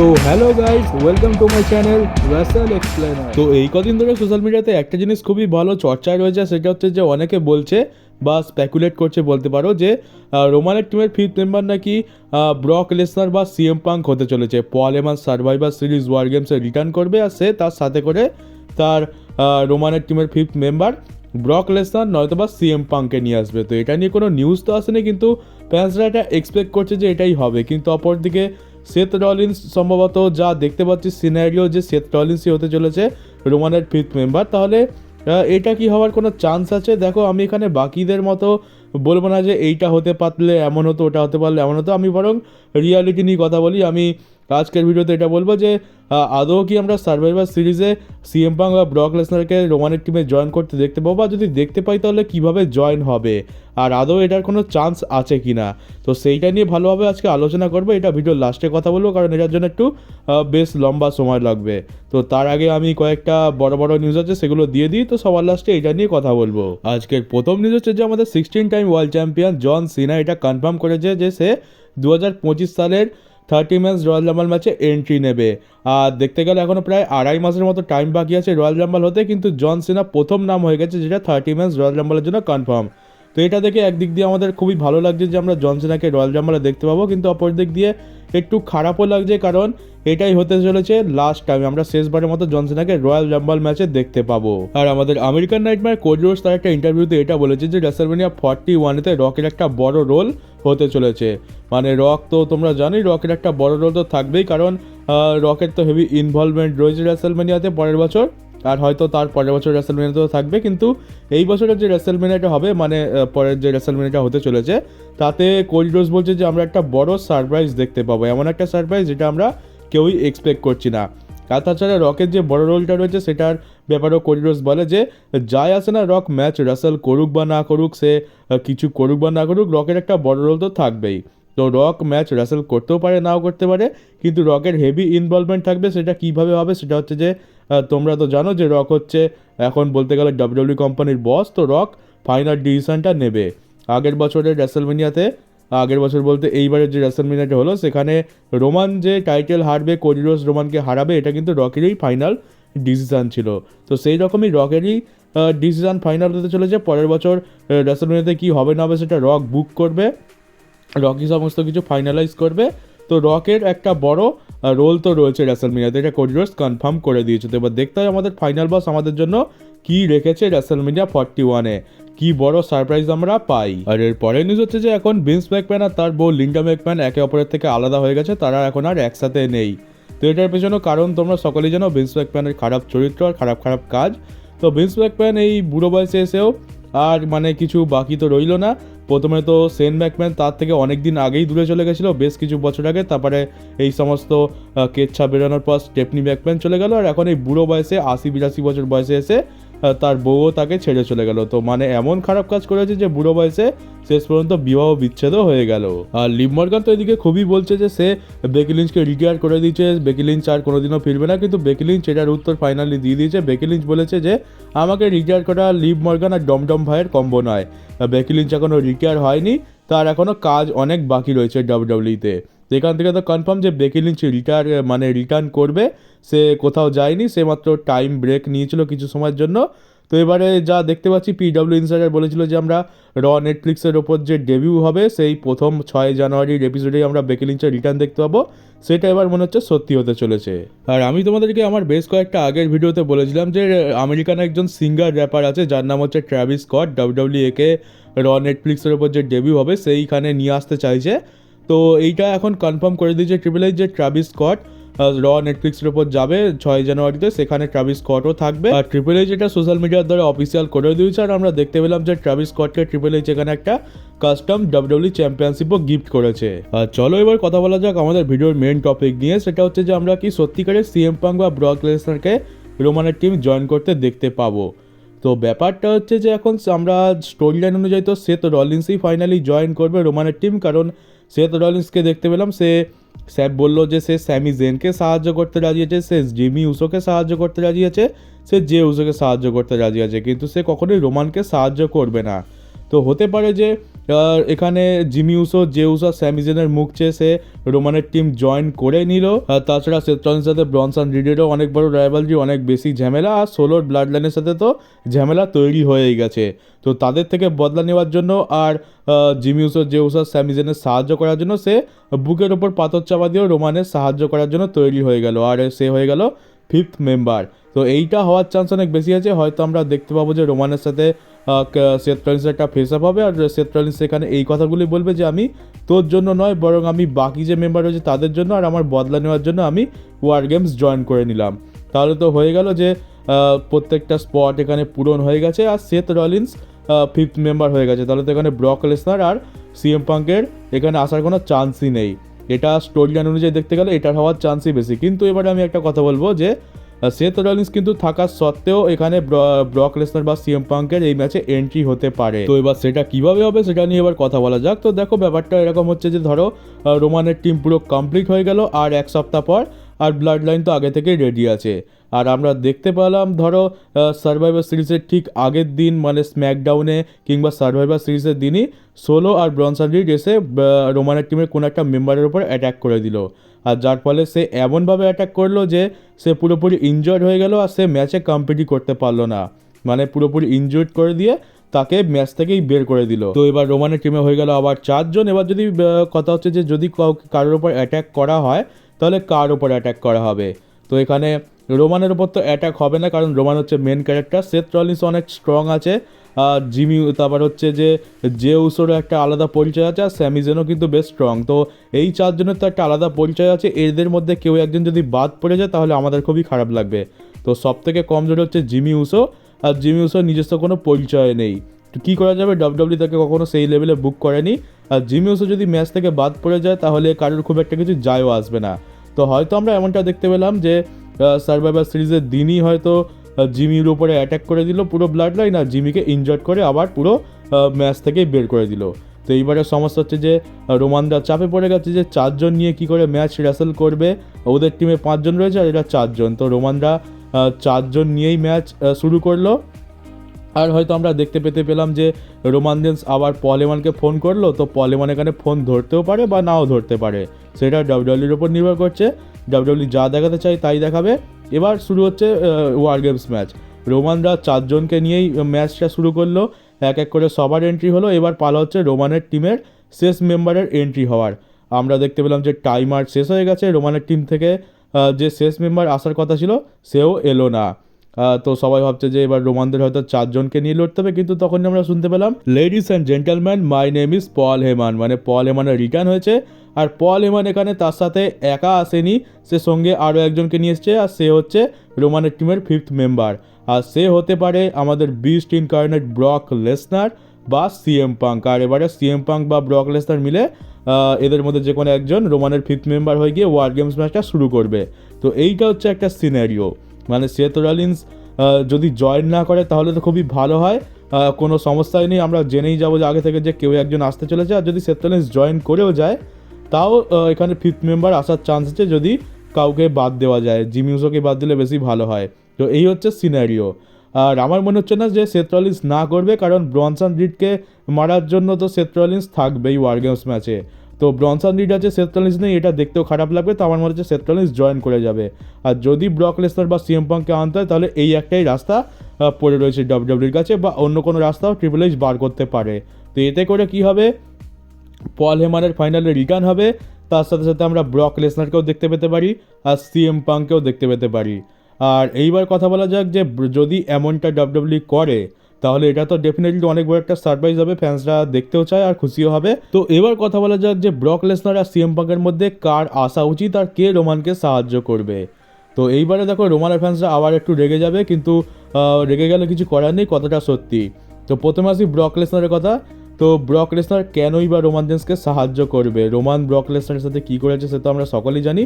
তো hello guys welcome to my channel Russell explainer তো এই কদিন ধরে সোশ্যাল মিডিয়াতে একটা জিনিস খুবই ভালো চর্চায় রয়েছে, সেটা হচ্ছে যে অনেকে বলছে বা স্পেকুলেট করছে বলতে পারো যে রোমানের টিমের ফিফথ মেম্বার নাকি ব্রক লেসনার বা সিএম পাঙ্ক হতে চলেছে। Paul Heyman Survivor Series War গেমসে রিটার্ন করবে আর সে তার সাথে করে তার রোমানের টিমের ফিফথ মেম্বার ব্রক লেসনার নয়তো বা সিএম পাঙ্কে নিয়ে আসবে। তো এটা নিয়ে কোনো নিউজ তো আসেনি, কিন্তু ফ্যান্সরা এটা এক্সপেক্ট করছে যে এটাই হবে। কিন্তু অপরদিকে সেথ রলিন্স সম্ভবত যা দেখতে পাচ্ছি সিনারিও যে সেথ রলিন্সই হতে চলেছে রোমানের ফিফথ মেম্বার তাহলে এটা কি হওয়ার কোনো চান্স আছে? দেখো, আমি এখানে বাকিদের মতো বলব না যে এইটা হতে পারলে এমন হতো, ওটা হতে পারলে এমন হতো, আমি বরং রিয়ালিটি নিয়ে কথা বলি। আমি আজকের ভিডিওতে এটা বলব যে আদৌ কি আমরা সার্ভাইভার সিরিজে সিএম পাং বা ব্রক লেসনারকে রোমানের টিমে জয়েন করতে দেখতে পাবো? বা যদি দেখতে পাই তাহলে কীভাবে জয়েন হবে? আর আদৌ এটার কোনো চান্স আছে কি না? তো সেইটা নিয়ে ভালোভাবে আজকে আলোচনা করব। এটা ভিডিওর লাস্টে কথা বলব, কারণ এটার জন্য একটু বেশ লম্বা সময় লাগবে। তো তার আগে আমি কয়েকটা বড় বড় নিউজ আছে, সেগুলো দিয়ে দিই। তো সবার লাস্টে এটা নিয়ে কথা বলব। আজকের প্রথম নিউজ হচ্ছে যে আমাদের sixteen time world champion John Cena এটা কনফার্ম করেছে যে সে দু হাজার পঁচিশ সালের থার্টি ম্যাচ রয়্যাল রাম্বাল ম্যাচে এন্ট্রি নেবে। আর দেখতে গেলে এখনও প্রায় আড়াই মাসের মতো টাইম বাকি আছে রয়্যাল রাম্বাল হতে, কিন্তু জন সিনা প্রথম নাম হয়ে গেছে যেটা থার্টি ম্যাচ রয়্যাল রাম্বালের জন্য কনফার্ম। তো এটা দেখে একদিক দিয়ে আমাদের খুবই ভালো লাগছে যে আমরা জন সিনাকে রয়্যাল রাম্বালে দেখতে পাবো, কিন্তু অপর দিক দিয়ে একটু খারাপও লাগছে কারণ এটাই হতে চলেছে লাস্ট টাইম আমরা শেষবারের মতো জনসেনাকে রয়্যাল রাম্বাল ম্যাচে দেখতে পাবো। আর আমাদের আমেরিকান নাইটমার কোড রোজ তার একটা ইন্টারভিউতে এটা বলেছে যে রেসলমেনিয়া ফর্টি ওয়ানেতে রকের একটা বড় রোল হতে চলেছে। মানে রক তো তোমরা জানোই রকের একটা বড় রোল তো থাকবেই কারণ রকের তো হেভি ইনভলভমেন্ট রয়েছে রেসেলমেনিয়াতে পরের বছর। আর হয়তো তার পরের বছর রেসেলমেনিয়াতেও থাকবে, কিন্তু এই বছরের যে রেসেলমেনিয়াটা হবে মানে পরের যে রেসেলমেনিয়াটা হতে চলেছে, তাতে কোরিডোস বলছে যে আমরা একটা বড় সারপ্রাইজ দেখতে পাবো। এমন একটা সারপ্রাইজ যেটা আমরা কেউই এক্সপেক্ট করছি না। আর তাছাড়া রকের যে বড় রোলটা রয়েছে, সেটার ব্যাপারেও কোরিডোস বলে যে যাই আসে না রক ম্যাচ রাসেল করুক বা না করুক, সে কিছু করুক বা না করুক রকের একটা বড় রোল তো থাকবেই। তো রক ম্যাচ রাসেল করতেও পারে, নাও করতে পারে, কিন্তু রকের হেভি ইনভলভমেন্ট থাকবে, সেটা কীভাবে হবে, সেটা হচ্ছে যে তোমরা তো জানো যে রক হচ্ছে এখন বলতে গেলে ডাব্লিউডব্লিউ কোম্পানির বস তো রক ফাইনাল ডিসিশনটা নেবে। আগের বছরের রেসেলমেনিয়াতে আগের বছর বলতে এইবারের যে রেসেলমেনিয়াটা হলো, সেখানে রোমান যে টাইটেল হারবে কোরিডোস রোমানকে হারাবে, এটা কিন্তু রকেরই ফাইনাল ডিসিশান ছিল। তো সেই রকমই রকেরই ডিসিশান ফাইনাল হতে চলেছে। পরের বছর রেসেলমেনিয়াতে কী হবে না হবে সেটা রক বুক করবে। রকি সমস্ত কিছু ফাইনালাইজ করবে। তো রকের একটা বড় রোল তো রয়েছে রেসেলমিনিয়াতে এটা কোরিডোর্স কনফার্ম করে দিয়েছে। তো এবার দেখতে হয় আমাদের ফাইনাল বস আমাদের জন্য কি রেখেছে রেসেলমিনিয়া ফর্টি ওয়ানে কি বড় সারপ্রাইজ আমরা পাই। আর এর পরের নিউজ হচ্ছে যে এখন বিন্স ম্যাকম্যান আর তার বউ লিন্ডা ম্যাকম্যান একে অপরের থেকে আলাদা হয়ে গেছে, তারা এখন আর একসাথে নেই। তো এটার পেছনেও কারণ তোমরা সকলেই জানো বিন্স ম্যাকম্যানের খারাপ চরিত্র আর খারাপ খারাপ কাজ। তো বিন্স ম্যাকম্যান এই বুড়ো বয়সে এসেও আর মানে কিছু বাকি তো রইল না। প্রথমে তো সেন ম্যাকম্যান তার থেকে অনেক দিন আগেই দূরে চলে গেছিল, বেশ কিছু বছর আগে। তারপরে এই সমস্ত কেচ্ছা বেরোনোর পর স্টেপনি ম্যাকম্যান চলে গেল। আর এখন এই বুড়ো বয়সে, আশি বিরাশি বছর বয়সে এসে তার বউও তাকে ছেড়ে চলে গেল। তো মানে এমন খারাপ কাজ করেছে যে বুড়ো বয়সে শেষ পর্যন্ত বিবাহ বিচ্ছেদও হয়ে গেল। আর লিভ মর্গান তো এদিকে খুবই বলছে যে সে বেকিলিঞ্চকে রিটায়ার করে দিয়েছে বেকিলিঞ্চ আর কোনোদিনও ফিরবে না, কিন্তু বেকিলিঞ্চ এটার উত্তর ফাইনালি দিয়ে দিয়েছে। বেকিলিঞ্চ বলেছে যে, আমাকে রিটায়ার করা লিভ মর্গান আর ডমডম ভাইয়ের কম্বো নয়। বেকিলিঞ্চ এখনও রিটায়ার হয়নি, তার এখনও কাজ অনেক বাকি রয়েছে ডাব্লিউডাব্লিউতে এখান থেকে তো কনফার্ম যে বেকি লিঞ্চ রিটায়ার মানে রিটার্ন করবে, সে কোথাও যায়নি, সে মাত্র টাইম ব্রেক নিয়েছিল কিছু সময়ের জন্য। তো এবারে যা দেখতে পাচ্ছি পিডব্লিউ ইনসাইডার বলেছিল যে আমরা র নেটফ্লিক্সের ওপর যে ডেবিউ হবে, সেই প্রথম ছয় জানুয়ারির এপিসোডেই আমরা বেকি লিঞ্চের রিটার্ন দেখতে পাবো। সেটা এবার মনে হচ্ছে সত্যি হতে চলেছে। আর আমি তোমাদেরকে আমার বেশ কয়েকটা আগের ভিডিওতে বলেছিলাম যে আমেরিকান একজন সিঙ্গার র্যাপার আছে, যার নাম হচ্ছে ট্র্যাভিস স্কট ডাব্লিউডব্লিউ একে র নেটফ্লিক্সের ওপর যে ডেবিউ হবে, সেইখানে নিয়ে আসতে চাইছে। তো এইটা এখন কনফার্ম করে দিয়েছে ট্রিপল এইচ যে ট্রাভিস স্কট র নেটফ্লিক্সের উপর যাবে ছয় জানুয়ারিতে, সেখানে ট্রাভিস স্কটও থাকবে। আর ট্রিপল এইচ এটা সোশ্যাল মিডিয়ার দ্বারা অফিসিয়াল করে দিয়েছে, আর আমরা দেখতে পেলাম যে ট্রাভিস স্কটকে ট্রিপল এইচ এখানে একটা কাস্টম ডাব্লিউডব্লিউ চ্যাম্পিয়নশিপও গিফট করেছে। আর চলো এবার কথা বলা যাক আমাদের ভিডিওর মেন টপিক নিয়ে, সেটা হচ্ছে যে আমরা কি সত্যিকারের সিএম পাং বা ব্রক লেসনারকে রোমানের টিম জয়েন করতে দেখতে পাবো। তো ব্যাপারটা হচ্ছে যে এখন আমরা স্টোরি লাইন অনুযায়ী তো সে তো রলিন্সই ফাইনালি জয়েন করবে রোমানের টিম কারণ সেথ রলিন্সকে দেখতে পেলাম, সে স্যাপ বলল যে সে স্যামি জেনকে সাহায্য করতে রাজি আছে, সে জিমি উসোকে সাহায্য করতে রাজি আছে, সে জে উসোকে সাহায্য করতে রাজি আছে, কিন্তু সে কখনোই রোমানকে সাহায্য করবে না। তো হতে পারে যে এখানে জিমি উসো জে উসো স্যামিজেনের মুখ চেয়ে সে রোমানের টিম জয়েন করে নিল। তাছাড়া সেত্রনের সাথে ব্রনসন রিডেরও অনেক বড় রাইভালরি অনেক বেশি ঝামেলা আর সোলোর ব্লাড লাইনের সাথে তো ঝামেলা তৈরি হয়েই গেছে। তো তাদের থেকে বদলা নেওয়ার জন্য আর আহ, জিমি উসো জে উসো স্যামিজেনের সাহায্য করার জন্য সে বুকের ওপর পাথর চাপা দিয়েও রোমানের সাহায্য করার জন্য তৈরি হয়ে গেল। আর সে হয়ে গেল ফিফথ মেম্বার তো এইটা হওয়ার চান্স অনেক বেশি আছে। হয়তো আমরা দেখতে পাবো যে রোমানের সাথে সেথ একটা ফেস আপ হবে আর সেথ রলিন্স সেখানে এই কথাগুলি বলবে যে আমি তোর জন্য নয়, বরং আমি বাকি যে মেম্বার রয়েছে তাদের জন্য আর আমার বদলা নেওয়ার জন্য আমি ওয়ার গেমস জয়েন করে নিলাম। তাহলে তো হয়ে গেল যে প্রত্যেকটা স্পট এখানে পূরণ হয়ে গেছে আর সেথ রলিন্স ফিফথ মেম্বার হয়ে গেছে। তাহলে তো এখানে ব্রক লেসনার আর সিএম পাঙ্কের এখানে আসার কোনো চান্সই নেই। এটা স্টোরি লাইন অনুযায়ী দেখতে গেলে এটার হওয়ার চান্সই বেশি। কিন্তু এবারে আমি একটা কথা বলব যে সেথ রলিন্স কিন্তু থাকা সত্ত্বেও এখানে ব্র- ব্রক লেসনার বা সিএম পাঙ্কের এই ম্যাচে এন্ট্রি হতে পারে। তো এবার সেটা কীভাবে হবে সেটা নিয়ে এবার কথা বলা যাক। তো দেখো, ব্যাপারটা এরকম হচ্ছে যে ধরো রোমানের টিম পুরো কমপ্লিট হয়ে গেল আর এক সপ্তাহ পর আর ব্লাড লাইন তো আগে থেকেই রেডি আছে। আর আমরা দেখতে পেলাম ধরো সার্ভাইভার সিরিজের ঠিক আগের দিন মানে স্ম্যাকডাউনে কিংবা সার্ভাইভার সিরিজের দিনই সোলো আর ব্রনসন রিড এসে রোমানের টিমের কোনো একটা মেম্বারের উপর অ্যাটাক করে দিল। আর যার ফলে সে এমনভাবে অ্যাটাক করল যে সে পুরোপুরি ইনজয়ড হয়ে গেল আর সে ম্যাচে কম্পিটই করতে পারল না। মানে পুরোপুরি ইনজয়ড করে দিয়ে তাকে ম্যাচ থেকেই বের করে দিল। তো এবার রোমানের টিমে হয়ে গেল আবার চারজন। এবার যদি কথা হচ্ছে যে যদি কাউকে কারোর ওপর অ্যাট্যাক করা হয়, তাহলে কার ওপর অ্যাট্যাক করা হবে? তো এখানে রোমানের উপর তো অ্যাটাক হবে না, কারণ রোমান হচ্ছে মেন ক্যারেক্টার সেথ রলিন্স অনেক স্ট্রং আছে, আর জিমি তারপর হচ্ছে যে জে উসোরও একটা আলাদা পরিচয় আছে, আর স্যামিজেনও কিন্তু বেশ স্ট্রং তো এই চারজনের তো একটা আলাদা পরিচয় আছে, এদের মধ্যে কেউ একজন যদি বাদ পড়ে যায়, তাহলে আমাদের খুবই খারাপ লাগবে। তো সব থেকে কমজোর হচ্ছে জিমি উসো আর জিমি উসোর নিজস্ব কোনো পরিচয় নেই। কী করা যাবে? ডাব্লিউডাব্লিউ তাকে কখনো সেই লেভেলে বুক করেনি। আর জিমি উসো যদি ম্যাচ থেকে বাদ পড়ে যায়, তাহলে কারোর খুব একটা কিছু যায়ও আসবে না। তো হয়তো আমরা এমনটা দেখতে পেলাম যে সার্ভাইভার সিরিজের দিনই হয়তো জিমির উপরে অ্যাটাক করে দিল পুরো ব্লাড লাইন আর জিমিকে ইনজয় করে আবার পুরো ম্যাচ থেকেই বের করে দিল। তো এইবারে সমস্যা হচ্ছে যে রোমানরা চাপে পড়ে গেছে যে চারজন নিয়ে কি করে ম্যাচ রেসেল করবে। ওদের টিমে পাঁচজন রয়েছে আর এরা চারজন। তো রোমানরা চারজন নিয়েই ম্যাচ শুরু করল। আর হয়তো আমরা দেখতে পেতে পেলাম যে রোমানজেন্স আবার পলেমানকে ফোন করল। তো পলেমান এখানে ফোন ধরতেও পারে বা নাও ধরতে পারে। সেটা ডাব্লিউডাব্লিউর উপর নির্ভর করছে। ডাব্লিউডাব্লিউ যা দেখাতে চাই তাই দেখাবে। এবার শুরু হচ্ছে ওয়ার গেমস ম্যাচ রোমানরা চারজনকে নিয়েই ম্যাচটা শুরু করল। এক এক করে সবার এন্ট্রি হলো। এবার পালা হচ্ছে রোমানের টিমের শেষ মেম্বারের এন্ট্রি হওয়ার। আমরা দেখতে পেলাম যে টাইমার শেষ হয়ে গেছে। রোমানের টিম থেকে যে শেষ মেম্বার আসার কথা ছিল, সেও এলো না। তো সবাই ভাবছে যে এবার রোমানদের হয়তো চারজনকে নিয়ে লড়তে হবে। কিন্তু তখন আমরা শুনতে পেলাম ladies and gentleman my name is Paul Heyman মানে পল হেমানের রিটার্ন হয়েছে। আর পল হেমান এখানে তার সাথে একা আসেনি। সে সঙ্গে আরও একজনকে নিয়ে এসছে আর সে হচ্ছে রোমানের টিমের ফিফথ মেম্বার আর সে হতে পারে আমাদের বিস্ট ইনকার্নেট ব্রক লেসনার বা সিএম পাঙ্ক আর এবারে সিএম পাঙ্ক বা ব্রক লেসনার মিলে এদের মধ্যে যে কোনো একজন রোমানের ফিফথ মেম্বার হয়ে গিয়ে ওয়ার গেমস ম্যাচটা শুরু করবে। তো এইটা হচ্ছে একটা সিনারিও মানে সেথ রলিন্স যদি জয়েন না করে তাহলে তো খুবই ভালো হয়। কোনো সমস্যাই নেই। আমরা জেনেই যাব যে আগে থেকে যে কেউ একজন আসতে চলেছে। আর যদি সেথ রলিন্স জয়েন করেও যায় তাও এখানে ফিফথ মেম্বার আসার চান্স আছে যদি কাউকে বাদ দেওয়া যায়। জিমিউসোকে বাদ দিলে বেশি ভালো হয়। তো এই হচ্ছে সিনারিও আর আমার মনে হচ্ছে না যে সেথ রলিন্স না করবে, কারণ ব্রনসন রিডকে মারার জন্য তো সেথ রলিন্স থাকবেই ওয়ার গেমস ম্যাচে তো ব্রনসন রিড আছে সেথ রলিন্স নেই, এটা দেখতেও খারাপ লাগবে, তো আমার মনে হচ্ছে সেথ রলিন্স জয়েন করে যাবে। আর যদি ব্রক লেসনার বা সিএম পাঙ্ককে আনতে হয়, তাহলে এই একটাই রাস্তা পড়ে রয়েছে ডাব্লিউডাব্লিউর কাছে বা অন্য কোনো রাস্তাও ট্রিপল এইচ বার করতে পারে। তো এতে করে কি হবে? পল হেমানের ফাইনালে রিটার্ন হবে। তার সাথে সাথে আমরা ব্রক লেসনারকেও দেখতে পেতে পারি আর সিএম পাঙ্ককেও দেখতে পেতে পারি। আর এইবার কথা বলা যাক যে, যদি এমনটা ডাব্লিউডাব্লিউ করে, তাহলে এটা তো ডেফিনেটলি অনেক বড় একটা সারপ্রাইজ হবে ফ্যান্সরা দেখতেও চায় আর খুশিও হবে। তো এবার কথা বলা যাক যে ব্রক লেসনার আর সিএম পাঙ্কের মধ্যে কার আসা উচিত আর কে রোমানকে সাহায্য করবে। তো এইবারে দেখো রোমানের ফ্যান্সরা আবার একটু রেগে যাবে, কিন্তু রেগে গেলে কিছু করার নেই, কথাটা সত্যি। তো প্রথমে আসি ব্রক লেসনারের কথা। তো ব্রক লেসনার কেনই বা রোমান জেন্সকে সাহায্য করবে? রোমান ব্রক লেসনারের সাথে কী করেছে সে তো আমরা সকলেই জানি।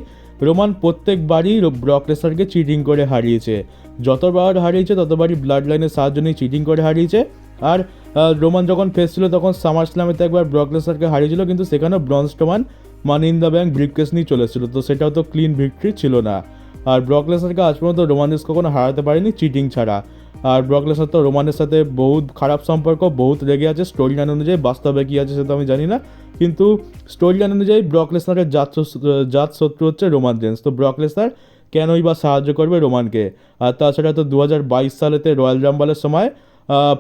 রোমান প্রত্যেকবারই ব্রক লেসনারকে চিটিং করে হারিয়েছে। যতবার হারিয়েছে ততবারই ব্লাড লাইনের সাহায্য নিয়ে চিটিং করে হারিয়েছে। আর রোমান যখন ফেস ছিল তখন সামার স্ল্যামেতে একবার ব্রক লেসনারকে হারিয়েছিল, কিন্তু সেখানেও Braun Strowman money in the bank briefcase নিয়ে চলে এসেছিল। তো সেটাও তো ক্লিন ভিক্টরি ছিল না। আর ব্রক লেসনারকে আজ পর্যন্ত রোমান রেন্স কখনো হারাতে পারেনি চিটিং ছাড়া। আর ব্রক লেসনার তো রোমানের সাথে বহুত খারাপ সম্পর্ক, বহুত রেগে আছে, স্টোরি লাইন অনুযায়ী বাস্তবে কী আছে সেটা আমি জানি না। কিন্তু স্টোরি লাইন অনুযায়ী ব্রক লেসনারের জাত জাত শত্রু হচ্ছে রোমান জেন্স তো ব্রক লেসনার কেনই বা সাহায্য করবে রোমানকে? আর তাছাড়া তো দু হাজার বাইশ সালেতে রয়্যাল রাম্বালের সময়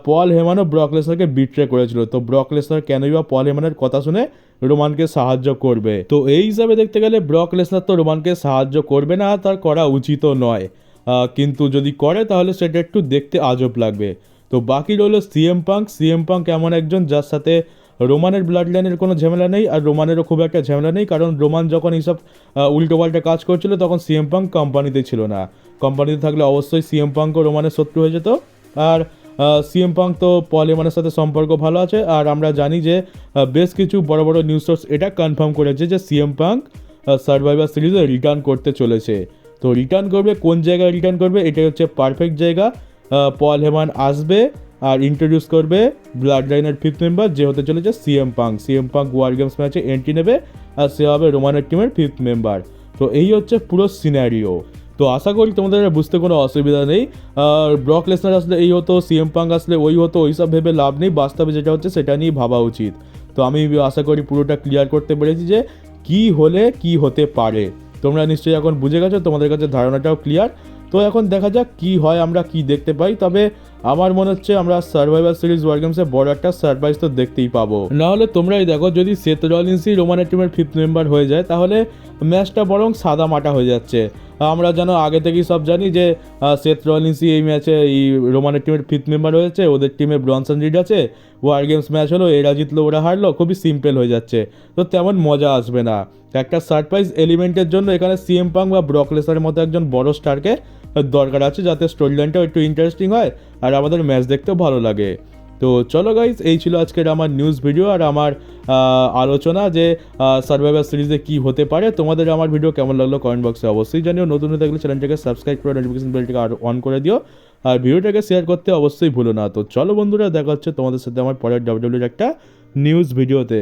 পল হেমানও ব্রক লেসনারকে বিট্রে করেছিল। তো ব্রক লেসনার কেনই বা পল হেমানের কথা শুনে রোমানকে সাহায্য করবে? তো এই হিসাবে দেখতে গেলে ব্রক লেসনার তো রোমানকে সাহায্য করবে না তার করা উচিতও নয়। কিন্তু যদি করে, তাহলে সেটা একটু দেখতে আজব লাগবে। তো বাকি রইল সিএম পাঙ্ক সিএম পাঙ্ক এমন একজন যার সাথে রোমানের ব্লাড লাইনের কোনো ঝামেলা নেই, আর রোমানেরও খুব একটা ঝামেলা নেই, কারণ রোমান যখন এইসব উল্টো পাল্টা কাজ করছিল, তখন সিএম পাঙ্ক কোম্পানিতে ছিল না। কোম্পানিতে থাকলে অবশ্যই সিএম পাঙ্কও রোমানের শত্রু হয়ে যেত। আর সিএম পাঙ্ক তো পল এমানের সাথে সম্পর্ক ভালো আছে, আর আমরা জানি যে বেশ কিছু বড় বড় নিউজ সোর্স এটা কনফার্ম করেছে যে সিএম পাঙ্ক সার্ভাইভার সিরিজে রিটার্ন করতে চলেছে। তো রিটার্ন করবে, কোন জায়গায় রিটার্ন করবে, এটাই হচ্ছে পারফেক্ট জায়গা। পল হেমান আসবে আর ইন্ট্রোডিউস করবে ব্লাড লাইনের ফিফথ মেম্বার যে হতে চলেছে CM Punk CM Punk War Games ম্যাচে এন্ট্রি নেবে আর সে হবে রোমানের টিমের ফিফথ মেম্বার তো এই হচ্ছে পুরো সিনারিও তো আশা করি তোমাদের বুঝতে কোনো অসুবিধা নেই। আর ব্রক লেসনার আসলে এই হতো সিএম পাঙ্ক আসলে ওই হতো ওই সব ভেবে লাভ নেই। বাস্তবে যেটা হচ্ছে সেটা নিয়ে ভাবা উচিত। তো আমি আশা করি পুরোটা ক্লিয়ার করতে পেরেছি যে কি হলে কি হতে পারে। তোমরা নিশ্চয়ই এখন বুঝে গেছো, তোমাদের কাছে ধারণাটাও ক্লিয়ার তো এখন দেখা যাক কি হয়, আমরা কি দেখতে পাই। তবে আমার মনে হচ্ছে আমরা সার্ভাইভার সিরিজ ওয়ার গেমসে বড় একটা সারপ্রাইজ তো দেখতেই পাবো। না হলে তোমরাই দেখো, যদি সেতরলিন্সি রোমানের টিমের ফিফথ মেম্বার হয়ে যায়, তাহলে ম্যাচটা বরং সাদা মাটা হয়ে যাচ্ছে। আমরা যেন আগে থেকেই সব জানি যে সেথ রলিন্সই এই ম্যাচে এই রোমানের টিমের ফিফথ মেম্বার হয়েছে, ওদের টিমে ব্রনসন রিড আছে ওয়ার গেমস ম্যাচ হলো, এরা জিতলো, ওরা হারলো, খুবই সিম্পল হয়ে যাচ্ছে। তো তেমন মজা আসবে না। একটা সারপ্রাইজ এলিমেন্টের জন্য এখানে সিএম পাং বা ব্রকলেসারের মতো একজন বড় স্টারকে দরকার আছে, যাতে স্টোরি লাইনটাও একটু ইন্টারেস্টিং হয়, আর আমাদের ম্যাচ দেখতেও ভালো লাগে। তো চলো গাইজ এই ছিল আজকের আমার নিউজ ভিডিও আর আমার আলোচনা যে সার্ভাইভার সিরিজে কি হতে পারে। তোমাদের আমার ভিডিও কেমন লাগল কমেন্ট বক্সে অবশ্যই জানিও। নতুন হয়ে থাকলে চ্যানেলটাকে সাবস্ক্রাইব করে নোটিফিকেশন বেলটাকে আর অন করে দিও। আর ভিডিওটাকে শেয়ার করতে অবশ্যই ভুলো না। তো চলো বন্ধুরা, দেখা হচ্ছে তোমাদের সাথে আমার পরের ডাব্লিউডাব্লিউর একটা নিউজ ভিডিওতে